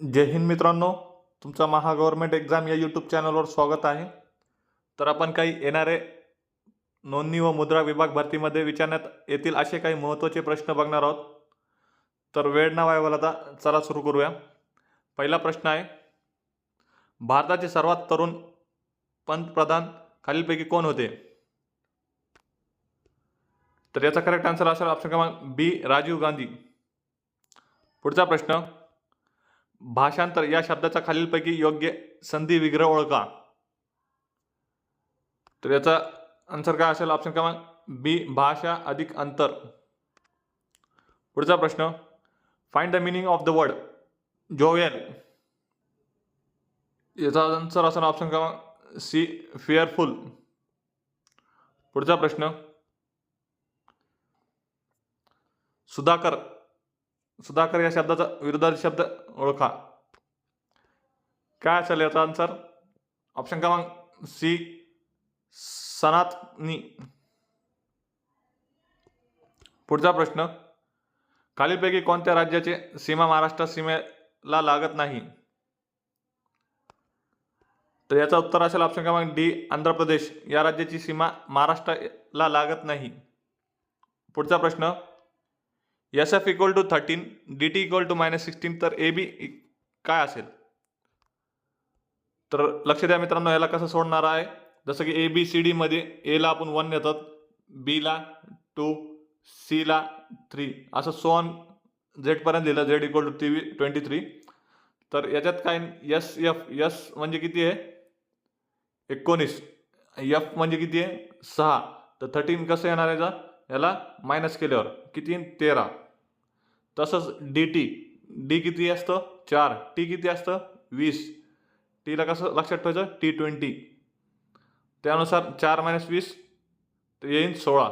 जय हिंद मित्रांनो तुमचा Maha government exam या यूट्यूब चॅनलवर स्वागत आहे. तर आपण काही येणारे नोंदणी व मुद्रा विभाग भरतीमध्ये विचारण्यात येतील असे काही महत्त्वाचे प्रश्न बघणार आहोत. तर वेळ ना वाया आता चला सुरू करूया. पहिला प्रश्न आहे भारताचे सर्वात तरुण पंतप्रधान खालीलपैकी कोण होते? तर याचा करेक्ट आन्सर असेल ऑप्शन क्रमांक बी राजीव गांधी. पुढचा प्रश्न भाषांतर या शब्दाचा खालीलपैकी योग्य संधी विग्रह ओळखा. तर याचा आन्सर काय असेल? ऑप्शन क्रमांक बी भाषा अधिक अंतर. पुढचा प्रश्न find the meaning of the word jewel. याचा आन्सर असेल ऑप्शन क्रमांक सी फिअरफुल पुढचा प्रश्न सुधाकर. सुधाकर या शब्दाचा विरुद्धार्थी शब्द ओळखा. काय असेल याचा आन्सर ऑप्शन क्रमांक सी सनातनी. पुढचा प्रश्न खालीलपैकी कोणत्या राज्याचे सीमा महाराष्ट्र सीमेला लागत नाही? तर याचा उत्तर असेल ऑप्शन क्रमांक डी आंध्र प्रदेश. या राज्याची सीमा महाराष्ट्राला लागत नाही. पुढचा प्रश्न S F equal to thirteen D T equal to minus sixteen तर ए बी e, काय असेल? तर लक्ष द्या मित्रांनो याला कसं सोडणार आहे? जसं की ए बी सी डीमध्ये एला आपण वन नेतात बीला टू सीला थ्री असं सोन झेडपर्यंत लिहिलं Z equal to T twenty three तर याच्यात काय यस एफ यस म्हणजे किती आहे? एकोणीस. एफ म्हणजे किती आहे? सहा. तर थर्टीन कसं येणार याचा? याला मायनस केल्यावर किती? तेरा. तसंच डी टी डी किती असतं? चार. टी किती असतं? वीस. टीला कसं लक्षात ठेवायचं? टी ट्वेंटी त्यानुसार चार मायनस वीस तर येईन सोळा.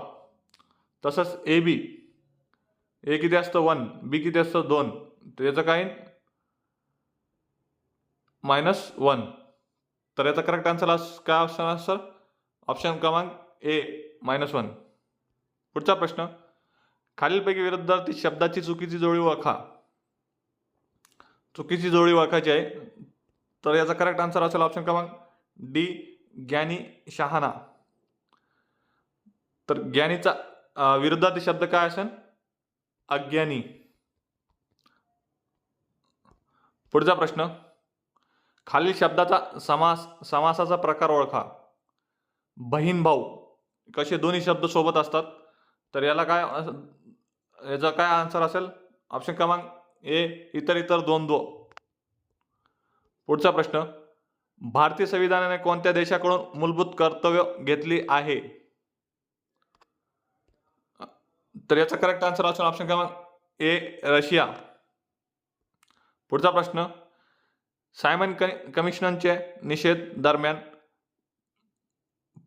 तसंच ए बी ए किती असतं? वन बी किती असतं? दोन. तर याचं काय मायनस वन तर याचा करेक्ट आन्सर काय असणार सर ऑप्शन क्रमांक ए मायनस वन पुढचा प्रश्न. खालीलपैकी विरुद्धार्थी शब्दाची चुकीची जोडी ओळखा. चुकीची जोडी ओळखायची आहे. तर याचा करेक्ट आन्सर असेल ऑप्शन क्रमांक डी ज्ञानी शहाणा. तर ज्ञानीचा विरुद्धार्थी शब्द काय असेल? अज्ञानी. पुढचा प्रश्न. खालील शब्दाचा समास समासाचा प्रकार ओळखा. बहीण भाऊ. कसे दोन्ही शब्द सोबत असतात? तर याला काय याचा काय आन्सर असेल? ऑप्शन क्रमांक ए इतर इतर दोन दो. पुढचा प्रश्न भारतीय संविधानाने कोणत्या देशाकडून मूलभूत कर्तव्य घेतली आहे? तर याचा करेक्ट आन्सर असेल ऑप्शन क्रमांक ए रशिया. पुढचा प्रश्न सायमन कमिशनचे निषेध दरम्यान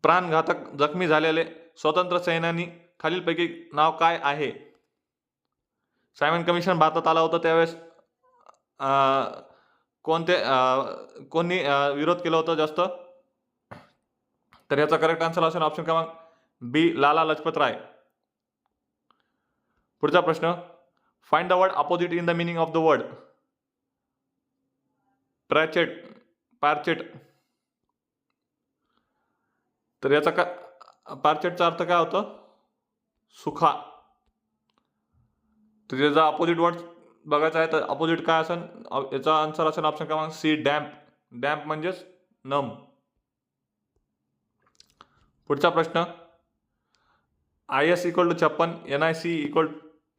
प्राणघातक जखमी झालेले स्वतंत्र सैन्यानी खालीलपैकी नाव काय आहे? सायमन कमिशन भारतात आलं होतं त्यावेळेस कोणते कोणी विरोध केला होता जास्त? तर याचा करेक्ट आन्सर असेल ऑप्शन क्रमांक बी लाला लजपत राय. पुढचा प्रश्न find the word opposite in the meaning of the word प्रॅचेट पार्चेट तर याचा का पार्चेटचा अर्थ काय होतं? सुखा. तर त्याचा अपोजिट वर्ड बघायचा आहे तर अपोजिट काय असेल याचा आन्सर असेल ऑप्शन क्रमांक सी डॅम्प डॅम्प म्हणजेच नम पुढचा प्रश्न. आय एस इक्वल टू छप्पन N I C equal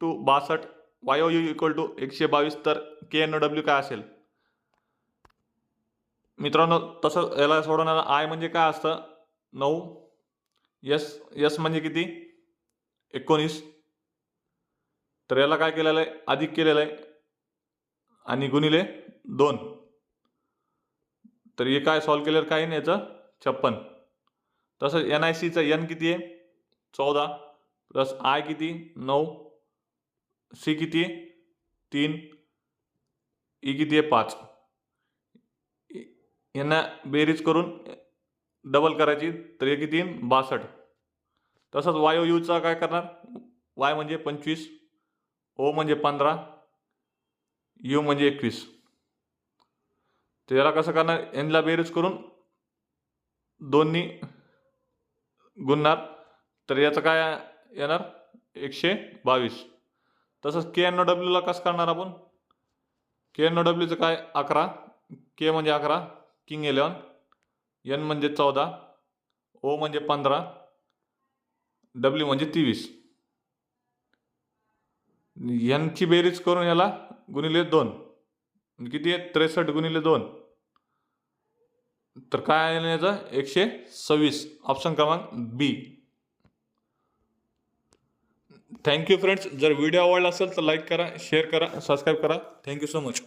to बासष्ट वायो यू इक्वल टू एकशे बावीस तर के एन ओ डब्ल्यू काय असेल? मित्रांनो तसं याला सोडवणार आय म्हणजे काय असतं? नऊ. यस यस म्हणजे किती? एकोणीस. तर याला काय केलेलं आहे? अधिक केलेलं आहे. आणि गुणिले दोन. तर हे काय सॉल्व केल्यावर काय नाही याचं? छप्पन. तसंच एन आय सीचं एन किती आहे? चौदा. प्लस आय किती? नऊ. सी किती आहे? तीन. ई किती आहे? पाच. यांना बेरीज करून डबल करायची. तर हे किती बासष्ट. तसंच वायो यूचा काय करणार? वाय म्हणजे पंचवीस ओ म्हणजे पंधरा यू म्हणजे एकवीस. तर याला कसं करणार? एनला बेरीज करून दोन्ही गुणणार. तर याचं काय येणार? एकशे बावीस. तसंच के एन ओ डब्ल्यूला कसं करणार आपण? के एन ओ डब्ल्यूचं काय? अकरा. के म्हणजे अकरा किंग इलेवन एन म्हणजे चौदा ओ म्हणजे पंधरा डब्ल्यू म्हणजे तेवीस. यांची बेरीज करून याला गुणिले दोन. म्हणजे किती आहे त्रेसष्ट गुणिले दोन. तर काय आहे याचं? एकशे सव्वीस. ऑप्शन क्रमांक बी थँक्यू फ्रेंड्स जर व्हिडिओ आवडला असेल तर लाईक करा शेअर करा सबस्क्राईब करा. Thank you so much